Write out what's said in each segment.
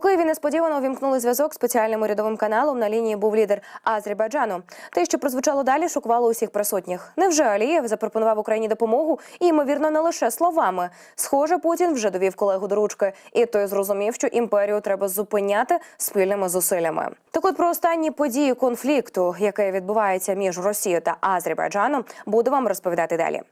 Києві несподівано увімкнули зв'язок спеціальним урядовим каналом. На лінії був лідер Азербайджану. Те, що прозвучало далі, шокувало усіх присутніх. Невже Алієв запропонував Україні допомогу? І ймовірно, не лише словами. Схоже, Путін вже довів колегу до ручки, і той зрозумів, що імперію треба зупиняти спільними зусиллями. Так от про останні події конфлікту, який відбувається між Росією та Азербайджаном, буду вам розповідати далі.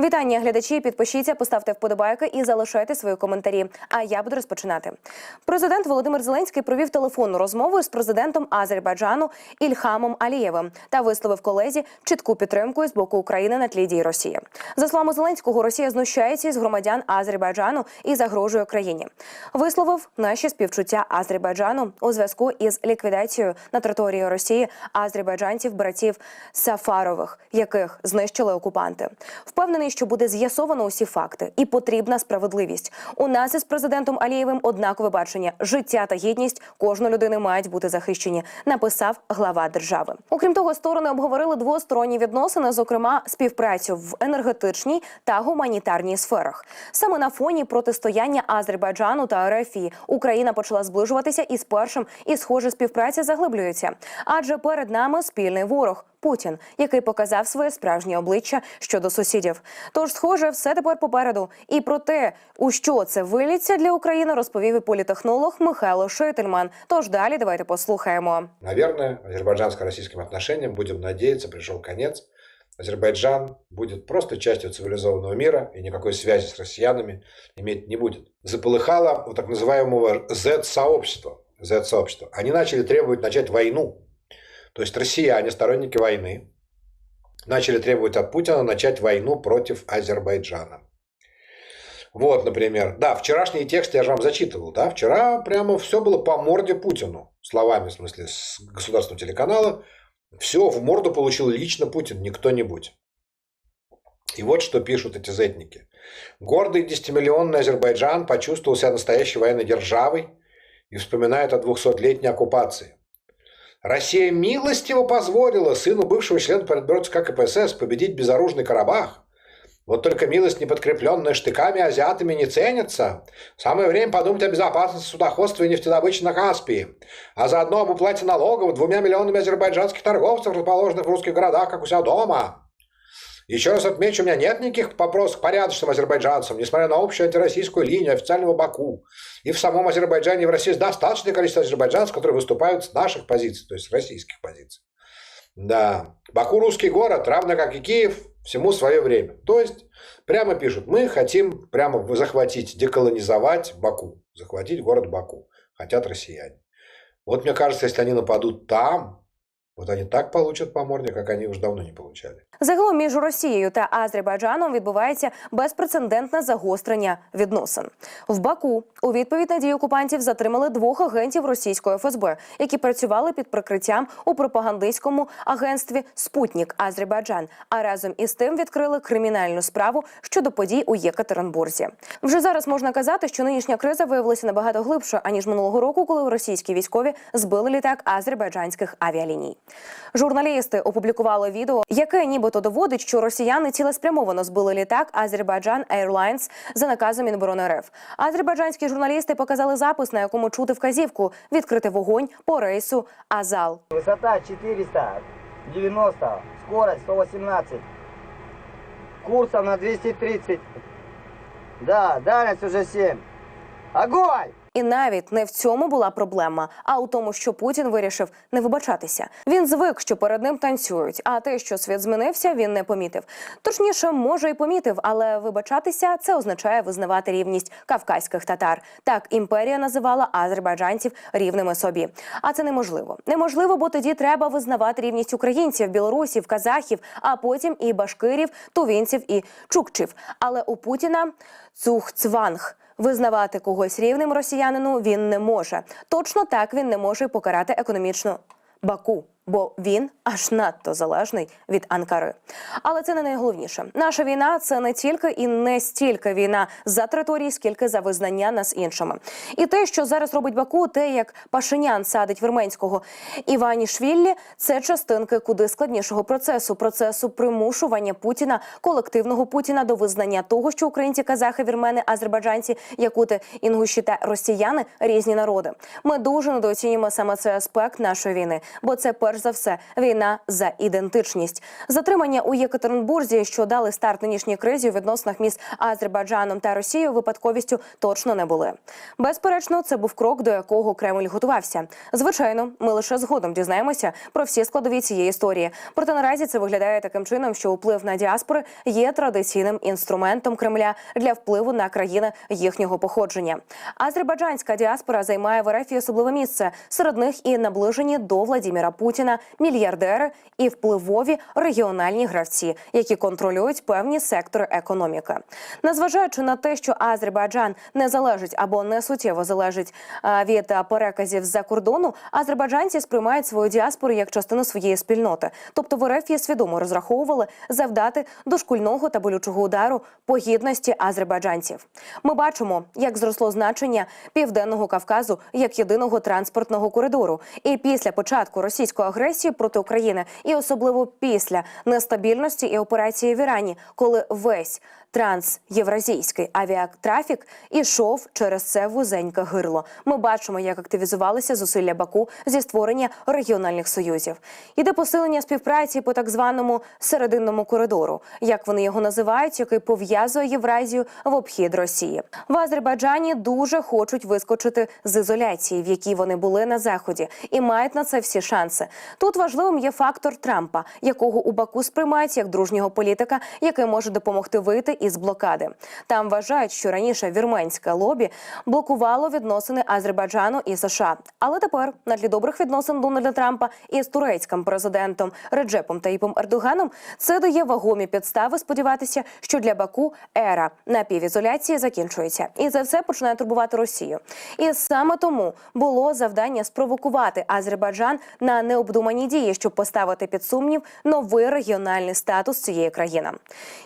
Вітання, глядачі. Підпишіться, поставте вподобайки і залишайте свої коментарі. А я буду розпочинати. Президент Володимир Зеленський провів телефонну розмову з президентом Азербайджану Ільхамом Алієвим та висловив колезі чітку підтримку з боку України на тлі дій Росії. За словами Зеленського, Росія знущається із громадян Азербайджану і загрожує країні. Висловив наші співчуття Азербайджану у зв'язку із ліквідацією на території Росії азербайджанців братів Сафарових, яких знищили окупанти. Впевнений, що буде з'ясовано усі факти і потрібна справедливість. У нас із президентом Алієвим однакове бачення: життя та гідність кожної людини мають бути захищені. Написав глава держави. Окрім того, сторони обговорили двосторонні відносини, зокрема співпрацю в енергетичній та гуманітарній сферах. Саме на фоні протистояння Азербайджану та Ерефії Україна почала зближуватися із першим, і схоже, співпраця заглиблюється. Адже перед нами спільний ворог. Путін, який показав своє справжнє обличчя щодо сусідів. Тож, схоже, все тепер попереду. І про те, у що це виліться для України, розповів і політехнолог Михайло Шительман. Тож далі давайте послухаємо. Наверное, азербайджанско-российским отношениям, будем надеяться, пришел конец. Азербайджан будет просто частью цивилизованного мира и никакой связи с россиянами иметь не будет. Заполыхало у так называемого Z-сообщества. Z-сообщества. Они начали требовать начать войну. То есть россияне, сторонники войны, начали требовать от Путина начать войну против Азербайджана. Вот, например, да, вчерашний текст я же вам зачитывал, да, вчера прямо все было по морде Путину, словами, в смысле, с государственного телеканала, все в морду получил лично Путин, не кто-нибудь. И вот что пишут эти зетники. Гордый десятимиллионный Азербайджан почувствовал себя настоящей военной державой и вспоминает о 200-летней оккупации. Россия милостиво позволила сыну бывшего члена Политбюро КПСС победить безоружный Карабах. Вот только милость, не подкрепленная штыками, азиатами не ценится. Самое время подумать о безопасности судоходства и нефтедобычи на Каспии, а заодно об уплате налогов двумя миллионами азербайджанских торговцев, расположенных в русских городах, как у себя дома. Еще раз отмечу, у меня нет никаких вопросов к порядочным азербайджанцам, несмотря на общую антироссийскую линию официального Баку. И в самом Азербайджане и в России достаточное количество азербайджанцев, которые выступают с наших позиций, то есть с российских позиций. Да, Баку русский город, равно как и Киев, всему свое время. То есть, прямо пишут, мы хотим прямо захватить, деколонизовать Баку, захватить город Баку. Хотят россияне. Вот мне кажется, если они нападут там, вот они так получат по морде, как они уже давно не получали. Загалом між Росією та Азербайджаном відбувається безпрецедентне загострення відносин. В Баку у відповідь на дії окупантів затримали двох агентів російської ФСБ, які працювали під прикриттям у пропагандистському агентстві Спутнік Азербайджан. А разом із тим відкрили кримінальну справу щодо подій у Єкатеринбурзі. Вже зараз можна казати, що нинішня криза виявилася набагато глибше аніж минулого року, коли російські військові збили літак азербайджанських авіаліній. Журналісти опублікували відео, яке нібито доводить, що росіяни цілеспрямовано збили літак Азербайджан Airlines за наказом Міноборони РФ. Азербайджанські журналісти показали запис, на якому чути вказівку відкрити вогонь по рейсу Азал. Высота 490, скорость 118. Курсом на 230. Да, дальность уже 7. Огонь! І навіть не в цьому була проблема, а у тому, що Путін вирішив не вибачатися. Він звик, що перед ним танцюють. А те, що світ змінився, він не помітив. Точніше, може, і помітив, але вибачатися це означає визнавати рівність кавказьких татар. Так імперія називала азербайджанців рівними собі. А це неможливо. Неможливо, бо тоді треба визнавати рівність українців, білорусів, казахів, а потім і башкирів, тувінців і чукчів. Але у Путіна цухцванг. Визнавати когось рівним росіянину він не може. Точно так він не може покарати економічно Баку. Бо він аж надто залежний від Анкари. Але це не найголовніше. Наша війна це не тільки і не стільки війна за території, скільки за визнання нас іншими. І те, що зараз робить Баку, те, як Пашинян садить вірменського Іванішвіллі, це частинки куди складнішого процесу процесу примушування Путіна, колективного Путіна до визнання того, що українці, казахи, вірмени, азербайджанці, якути, інгуші та росіяни різні народи. Ми дуже недооцінюємо саме цей аспект нашої війни, бо це перш за все війна за ідентичність. Затримання у Єкатеринбурзі, що дали старт нинішній кризі у відносинах між Азербайджаном та Росією, випадковістю точно не були. Безперечно, це був крок, до якого Кремль готувався. Звичайно, ми лише згодом дізнаємося про всі складові цієї історії. Проте наразі це виглядає таким чином, що вплив на діаспори є традиційним інструментом Кремля для впливу на країни їхнього походження. Азербайджанська діаспора займає в РФ особливе місце. Серед них і наближені до Владіміра Путіна мільярдери і впливові регіональні гравці, які контролюють певні сектори економіки. Незважаючи на те, що Азербайджан не залежить або не суттєво залежить від переказів з-за кордону, азербайджанці сприймають свою діаспору як частину своєї спільноти. Тобто в РФ свідомо розраховували завдати дошкульного та болючого удару по гідності азербайджанців. Ми бачимо, як зросло значення південного Кавказу як єдиного транспортного коридору. І після початку російської агресії проти України, і особливо після нестабільності і операції в Ірані, коли весь трансєвразійський авіатрафік ішов через це вузеньке гирло. Ми бачимо, як активізувалися зусилля Баку зі створення регіональних союзів. Іде посилення співпраці по так званому серединному коридору, як вони його називають, який пов'язує Євразію в обхід Росії. В Азербайджані дуже хочуть вискочити з ізоляції, в якій вони були на заході, і мають на це всі шанси. Тут важливим є фактор Трампа, якого у Баку сприймають як дружнього політика, який може допомогти вийти із блокади. Там вважають, що раніше вірменське лобі блокувало відносини Азербайджану і США. Але тепер на тлі добрих відносин Дональда Трампа із турецьким президентом Реджепом Таїпом Ердоганом це дає вагомі підстави сподіватися, що для Баку ера напівізоляції закінчується, і це все починає турбувати Росію. І саме тому було завдання спровокувати Азербайджан на необдумані дії, щоб поставити під сумнів новий регіональний статус цієї країни.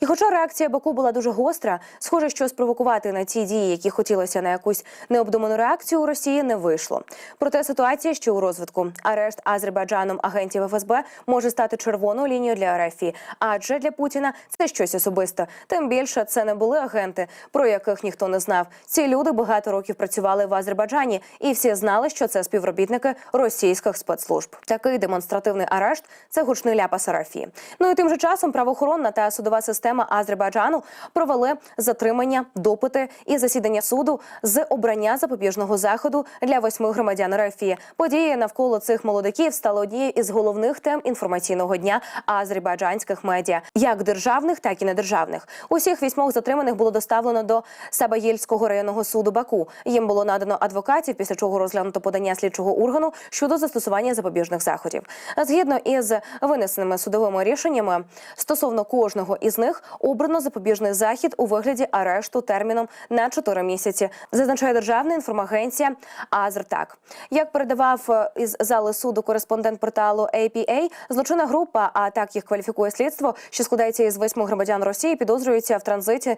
І хоча реакція Баку була дуже гостра, схоже, що спровокувати на ці дії, які хотілося на якусь необдуману реакцію у Росії, не вийшло. Проте ситуація ще у розвитку. Арешт Азербайджаном агентів ФСБ може стати червоною лінією для РФ, адже для Путіна це щось особисте. Тим більше це не були агенти, про яких ніхто не знав. Ці люди багато років працювали в Азербайджані, і всі знали, що це співробітники російських спецслужб. Такий демонстративний арешт це гучний ляпас РФ. Ну і тим же часом правоохоронна та судова система Азербайджану провели затримання, допити і засідання суду з обрання запобіжного заходу для восьми громадян РФ. Події навколо цих молодиків стали однією із головних тем інформаційного дня азербайджанських медіа, як державних, так і недержавних. Усіх вісьмох затриманих було доставлено до Сабаєльського районного суду Баку. Їм було надано адвокатів, після чого розглянуто подання слідчого органу щодо застосування запобіжних заходів. Згідно із винесеними судовими рішеннями стосовно кожного із них обрано запобіжний захід у вигляді арешту терміном на 4 місяці, зазначає державна інформагенція Азертак. Як передавав е, із зали суду кореспондент порталу APA, злочинна група, а так їх кваліфікує слідство, що складається із восьми громадян Росії, підозрюються в транзиті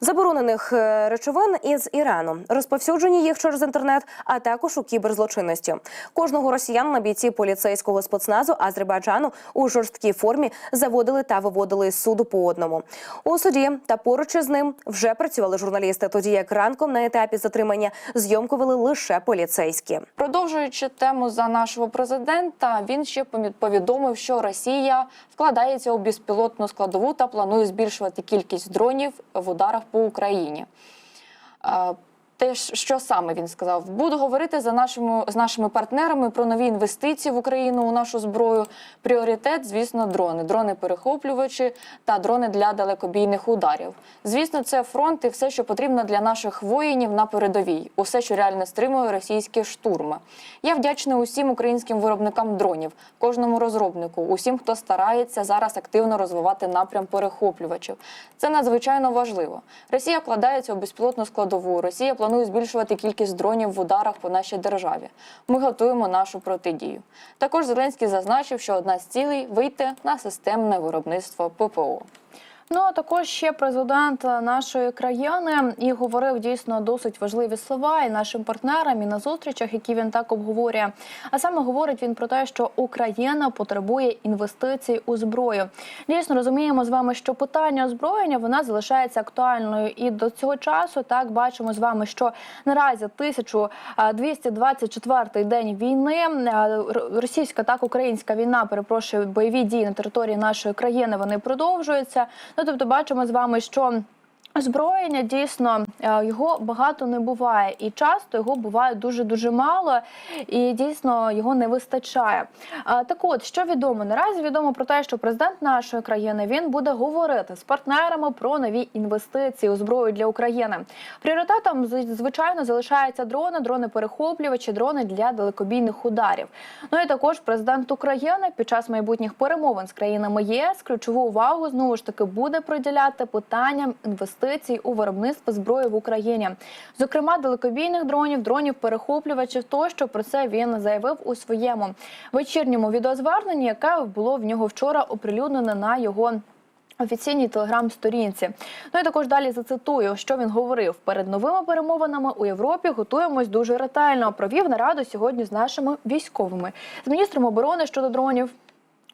заборонених е, речовин із Ірану, розповсюдженні їх через інтернет, а також у кіберзлочинності. Кожного росіянина бійці поліцейського спецназу Азербайджану у жорсткій формі заводили та виводили із суду по одному. У суді та поруч із ним вже працювали журналісти. Тоді як ранком на етапі затримання зйомку вели лише поліцейські. Продовжуючи тему за нашого президента, він ще повідомив, що Росія вкладається у безпілотну складову та планує збільшувати кількість дронів в ударах по Україні. Те, що саме він сказав, буду говорити за нашими з нашими партнерами про нові інвестиції в Україну у нашу зброю. Пріоритет, звісно, дрони, дрони перехоплювачі та дрони для далекобійних ударів. Звісно, це фронт і все, що потрібно для наших воїнів на передовій. Усе, що реально стримує російські штурми. Я вдячна усім українським виробникам дронів, кожному розробнику, усім, хто старається зараз активно розвивати напрям перехоплювачів. Це надзвичайно важливо. Росія вкладається у безпілотну складову. Росія планує планує збільшувати кількість дронів в ударах по нашій державі. Ми готуємо нашу протидію. Також Зеленський зазначив, що одна з цілей вийти на системне виробництво ППО. Ну а також ще президент нашої країни і говорив дійсно досить важливі слова і нашим партнерам, і на зустрічах, які він так обговорює. А саме говорить він про те, що Україна потребує інвестицій у зброю. Дійсно розуміємо з вами, що питання озброєння вона залишається актуальною, і до цього часу так бачимо з вами, що наразі 1224 день війни е, російська так українська війна, перепрошую, бойові дії на території нашої країни вони продовжуються. Ну тобто, бачимо з вами, що. Озброєння дійсно е, його багато не буває, і часто його буває дуже дуже мало, і дійсно його не вистачає. А, Так, от що відомо наразі відомо про те, що президент нашої країни він буде говорити з партнерами про нові інвестиції у зброю для України. Пріоритетом звичайно залишаються дрони, дрони перехоплювачі, дрони для далекобійних ударів. Ну і також президент України під час майбутніх перемовин з країнами ЄС ключову увагу знову ж таки буде приділяти питанням інвестицій у виробництво зброї в Україні, зокрема далекобійних дронів, дронів перехоплювачів. Тощо про це він заявив у своєму вечірньому відеозверненні, яке було в нього вчора оприлюднене на його. Офіційній телеграм-сторінці. Ну і також далі зацитую, що він говорив перед новими перемовинами у Європі. Готуємось дуже ретельно. Провів нараду сьогодні з нашими військовими з міністром оборони щодо дронів.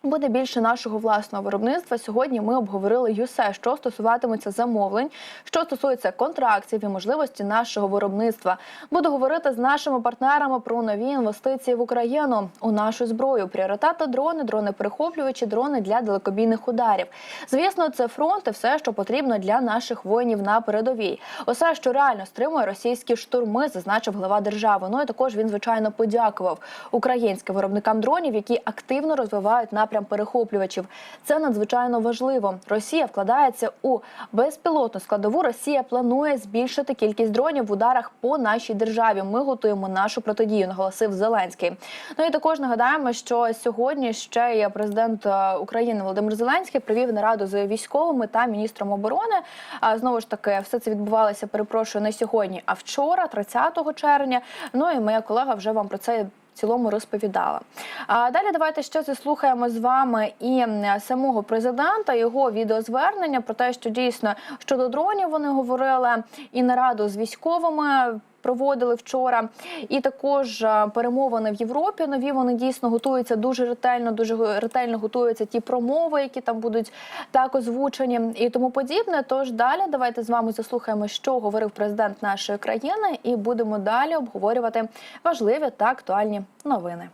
Буде більше нашого власного виробництва. Сьогодні ми обговорили ЮСЕ, що стосуватиметься замовлень, що стосується контрактів і можливості нашого виробництва. Буду говорити з нашими партнерами про нові інвестиції в Україну у нашу зброю. Пріоритети дрони, дрони перехоплювачі, дрони для далекобійних ударів. Звісно, це фронт і все, що потрібно для наших воїнів на передовій. Усе, що реально стримує російські штурми, зазначив глава держави. Ну і також він звичайно подякував українським виробникам дронів, які активно розвивають напрям перехоплювачів. Це надзвичайно важливо. Росія вкладається у безпілотну складову. Росія планує збільшити кількість дронів в ударах по нашій державі. Ми готуємо нашу протидію, наголосив Зеленський. Ну і також нагадаємо, що сьогодні ще є президент е, України Володимир Зеленський провів нараду з військовими та міністром оборони. А знову ж таки, все це відбувалося. Перепрошую не сьогодні, а вчора, 30 червня. Ну і моя колега вже вам про це. Цілому розповідала. А далі давайте ще заслухаємо з вами і самого президента, його відеозвернення про те, що дійсно щодо дронів вони говорили, і нараду з військовими проводили вчора. І також е, перемовини в Європі нові вони дійсно готуються дуже ретельно, дуже ретельно готуються ті промови, які там будуть так озвучені і тому подібне. Тож далі давайте з вами заслухаємо, що говорив президент нашої країни, і будемо далі обговорювати важливі та актуальні новини.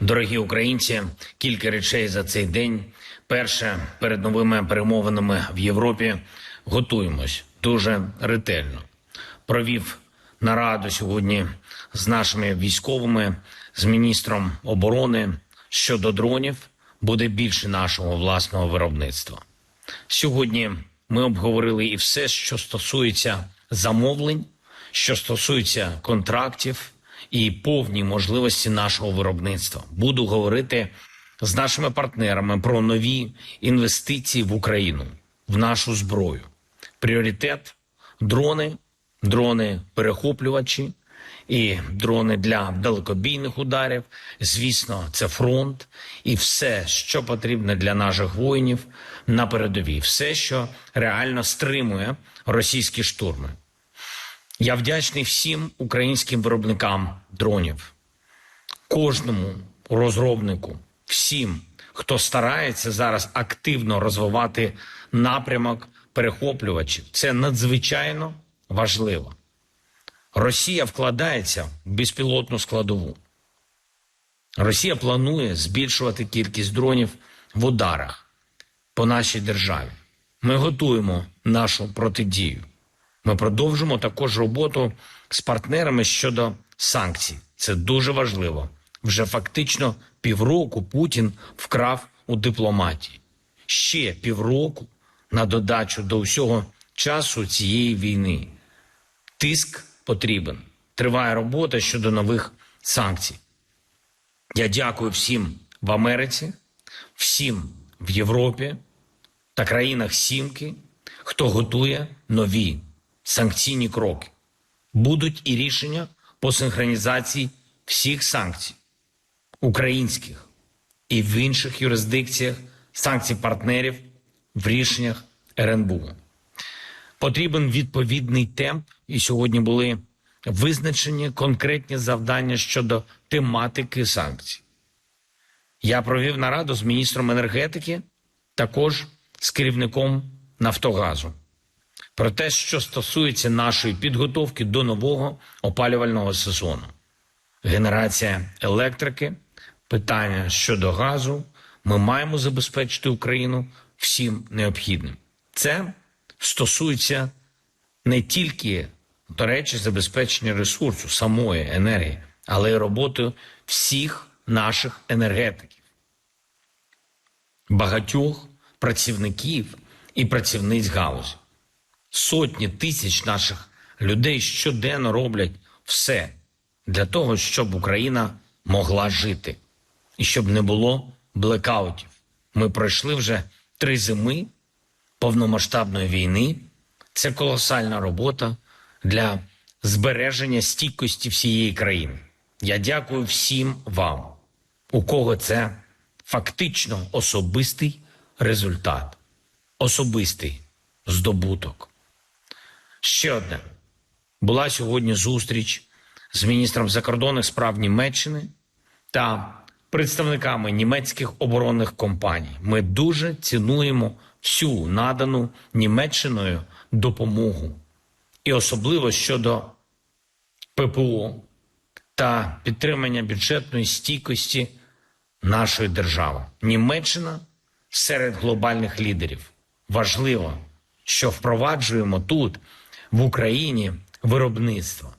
Дорогі українці, кілька речей за цей день. Перше, перед новими перемовинами в Європі готуємось дуже ретельно. Провів нараду сьогодні з нашими військовими, з міністром оборони щодо дронів. Буде більше нашого власного виробництва. Сьогодні ми обговорили і все, що стосується замовлень, що стосується контрактів і повні можливості нашого виробництва. Буду говорити з нашими партнерами про нові інвестиції в Україну, в нашу зброю. Пріоритет дрони, дрони перехоплювачі і дрони для далекобійних ударів. Звісно, це фронт і все, що потрібно для наших воїнів на передовій, все, що реально стримує російські штурми. Я вдячний всім українським виробникам дронів, кожному розробнику, всім, хто старається зараз активно розвивати напрямок перехоплювачів. Це надзвичайно важливо. Росія вкладається в безпілотну складову. Росія планує збільшувати кількість дронів в ударах по нашій державі. Ми готуємо нашу протидію. Ми продовжимо також роботу з партнерами щодо санкцій. Це дуже важливо. Вже фактично півроку Путін вкрав у дипломатії. Ще півроку на додачу до усього часу цієї війни. Тиск потрібен. Триває робота щодо нових санкцій. Я дякую всім в Америці, всім в Європі та країнах Сімки, хто готує нові санкційні кроки. Будуть і рішення по синхронізації всіх санкцій українських і в інших юрисдикціях санкцій партнерів в рішеннях РНБУ. Потрібен відповідний темп, і сьогодні були визначені конкретні завдання щодо тематики санкцій. Я провів нараду з міністром енергетики, також з керівником Нафтогазу про те, що стосується нашої підготовки до нового опалювального сезону. Генерація електрики, питання щодо газу. Ми маємо забезпечити Україну всім необхідним. Це стосується не тільки, до речі, забезпечення ресурсу самої енергії, але й роботи всіх наших енергетиків, багатьох працівників і працівниць галузі. Сотні тисяч наших людей щоденно роблять все для того, щоб Україна могла жити і щоб не було блекаутів. Ми пройшли вже три зими повномасштабної війни. Це колосальна робота для збереження стійкості всієї країни. Я дякую всім вам, у кого це фактично особистий результат, особистий здобуток. Ще одне. Була сьогодні зустріч з міністром закордонних справ Німеччини та представниками німецьких оборонних компаній. Ми дуже цінуємо всю надану Німеччиною допомогу, і особливо щодо ППО та підтримання бюджетної стійкості нашої держави. Німеччина серед глобальних лідерів. Важливо, що впроваджуємо тут, в Україні, виробництво,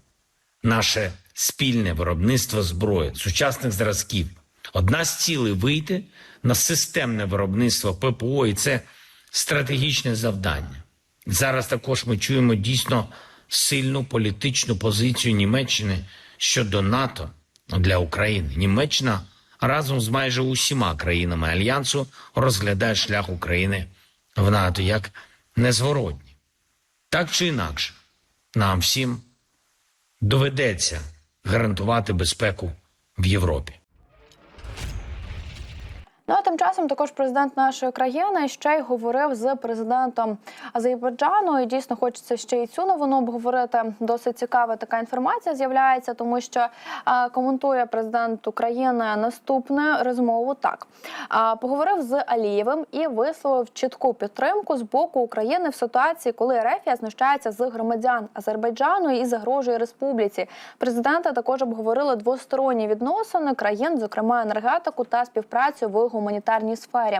наше спільне виробництво зброї, сучасних зразків. Одна з цілей вийти на системне виробництво ППО, і це стратегічне завдання. Зараз також ми чуємо дійсно сильну політичну позицію Німеччини щодо НАТО для України. Німеччина разом з майже усіма країнами альянсу розглядає шлях України в НАТО як незворотній. Так чи інакше, нам всім доведеться гарантувати безпеку в Європі. Ну а тим часом також президент нашої країни ще й говорив з президентом Азербайджану. І дійсно хочеться ще й цю новину обговорити. Досить цікава така інформація з'являється, тому що коментує президент України наступну розмову. Так поговорив з Алієвим і висловив чітку підтримку з боку України в ситуації, коли Ерефія знущається з громадян Азербайджану і загрожує республіці. Президенти також обговорили двосторонні відносини країн, зокрема енергетику та співпрацю в гуманітарній сфері.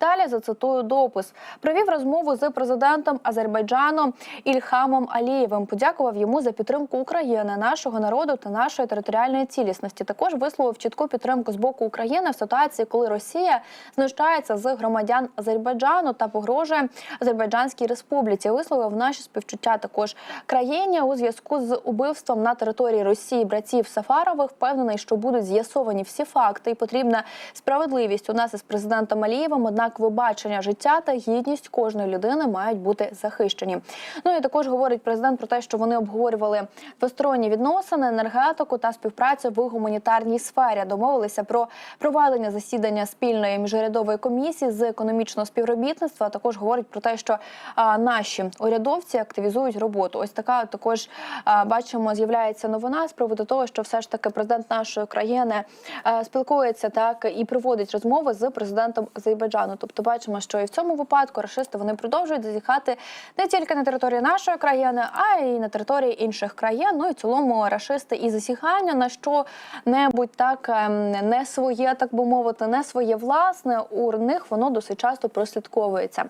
Далі зацитую допис. Провів розмову з президентом Азербайджану Ільхамом Алієвим. Подякував йому за підтримку України, нашого народу та нашої територіальної цілісності. Також висловив чітку підтримку з боку України в ситуації, коли Росія знущається з громадян Азербайджану та погрожує Азербайджанській республіці. Висловив наші співчуття також країні у зв'язку з убивством на території Росії братів Сафарових. Впевнений, що будуть з'ясовані всі факти, і потрібна справедливість у нас із президентом Алієвим. Однак, бачення життя та гідність кожної людини мають бути захищені. Ну і також говорить президент про те, що вони обговорювали двосторонні відносини, енергетику та співпрацю в гуманітарній сфері. Домовилися про проведення засідання спільної міжурядової комісії з економічного співробітництва. Також говорить про те, що а, наші урядовці активізують роботу. Ось така також а, бачимо, з'являється новина з приводу того, що все ж таки президент нашої країни а, спілкується так і проводить розмови з президентом Азербайджану. Тобто, бачимо, що і в цьому випадку рашисти вони продовжують зазіхати не тільки на території нашої країни, а й на території інших країн. Ну і в цілому рашисти і засігання на що небудь так ем, не своє, так би мовити, не своє власне. У них воно досить часто прослідковується.